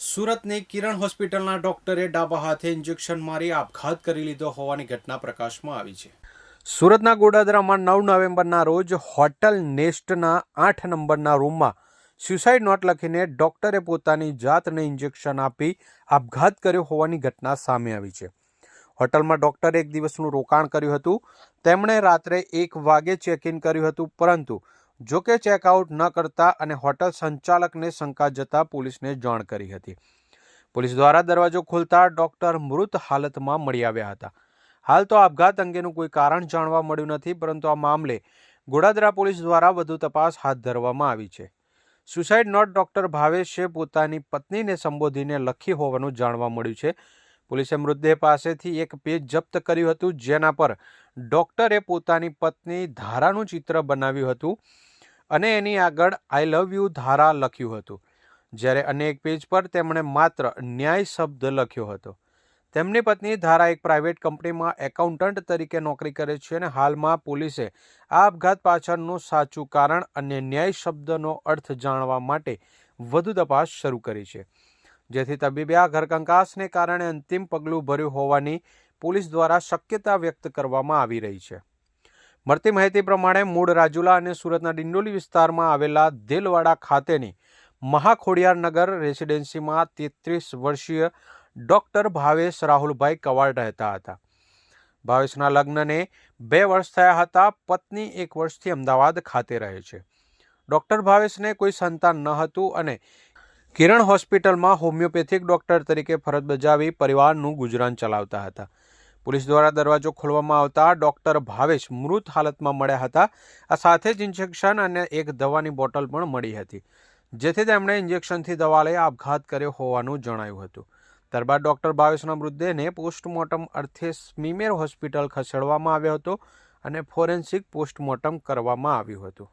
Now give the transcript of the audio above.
સુરતની કિરણ હોસ્પિટલના ડોક્ટરે ડાબા હાથે ઇન્જેક્શન મારી આપઘાત કરી લીધો હોવાની ઘટના પ્રકાશમાં આવી છે. સુરતના ગોડાદરામાં નવ નવેમ્બરના રોજ હોટલ નેસ્ટના આઠ નંબરના રૂમમાં સ્યુસાઇડ નોટ લખીને ડોક્ટરે પોતાની જાતને ઇન્જેક્શન આપી આપઘાત કર્યો હોવાની ઘટના સામે આવી છે. હોટલમાં ડોક્ટરે એક દિવસનું રોકાણ કર્યું હતું. તેમણે રાત્રે એક વાગે ચેક ઇન કર્યું હતું, પરંતુ જો કે ચેકઆઉટ ન કરતા અને હોટલ સંચાલકને શંકા જતા પોલીસને જાણ કરી હતી. પોલીસ દ્વારા દરવાજો ખોલતા ડોક્ટર મૃત હાલતમાં મળી આવ્યા હતા. હાલ તો આપઘાત અંગેનું કોઈ કારણ જાણવા મળ્યું નથી, પરંતુ આ મામલે ગોડાદરા પોલીસ દ્વારા વધુ તપાસ હાથ ધરવામાં આવી છે. સુસાઇડ નોટ ડોક્ટર ભાવેશે પોતાની પત્નીને સંબોધીને લખી હોવાનું જાણવા મળ્યું છે. પોલીસે મૃતદેહ પાસેથી એક પેજ જપ્ત કર્યું હતું, જેના પર ડોક્ટરે પોતાની પત્ની ધારાનું ચિત્ર બનાવ્યું હતું. અને એની આગળ આઈ લવ યુ ધારા લખ્યું હતું. જ્યારે અન્ય એક પેજ પર તેમણે માત્ર ન્યાય શબ્દ લખ્યો હતો. તેમની પત્ની ધારા એક પ્રાઇવેટ કંપનીમાં એકાઉન્ટન્ટ તરીકે નોકરી કરે છે અને હાલમાં પોલીસે આ આપઘાત પાછળનું સાચું કારણ અને ન્યાય શબ્દનો અર્થ જાણવા માટે વધુ તપાસ શરૂ કરી છે. જેથી તબીબે આ ઘરકંકાસને કારણે અંતિમ પગલું ભર્યું હોવાની પોલીસ દ્વારા શક્યતા વ્યક્ત કરવામાં આવી રહી છે. મળતી માહિતી પ્રમાણે મૂળ રાજુલા અને સુરતના ડિંડોલી વિસ્તારમાં આવેલા દેલવાડા ખાતેની મહાખોડિયારનગર રેસિડેન્સીમાં તેત્રીસ વર્ષીય ડોક્ટર ભાવેશ રાહુલભાઈ કવાડ રહેતા હતા. ભાવેશના લગ્નને બે વર્ષ થયા હતા, પત્ની એક વર્ષથી અમદાવાદ ખાતે રહે છે. ડોક્ટર ભાવેશને કોઈ સંતાન ન હતું અને કિરણ હોસ્પિટલમાં હોમિયોપેથિક ડોક્ટર તરીકે ફરજ બજાવી પરિવારનું ગુજરાન ચલાવતા હતા. પોલીસ દ્વારા દરવાજો ખોલવામાં આવતા ડોક્ટર ભાવેશ મૃત હાલતમાં મળ્યા હતા. આ સાથે જ ઇન્જેક્શન અને એક દવાની બોટલ પણ મળી હતી, જેથી તેમણે ઇન્જેક્શનથી દવા લઈ આપઘાત કર્યો હોવાનું જણાયું હતું. ત્યારબાદ ડોક્ટર ભાવેશના મૃતદેહને પોસ્ટમોર્ટમ અર્થે સ્મીમેર હોસ્પિટલ ખસેડવામાં આવ્યો હતો અને ફોરેન્સિક પોસ્ટમોર્ટમ કરવામાં આવ્યું હતું.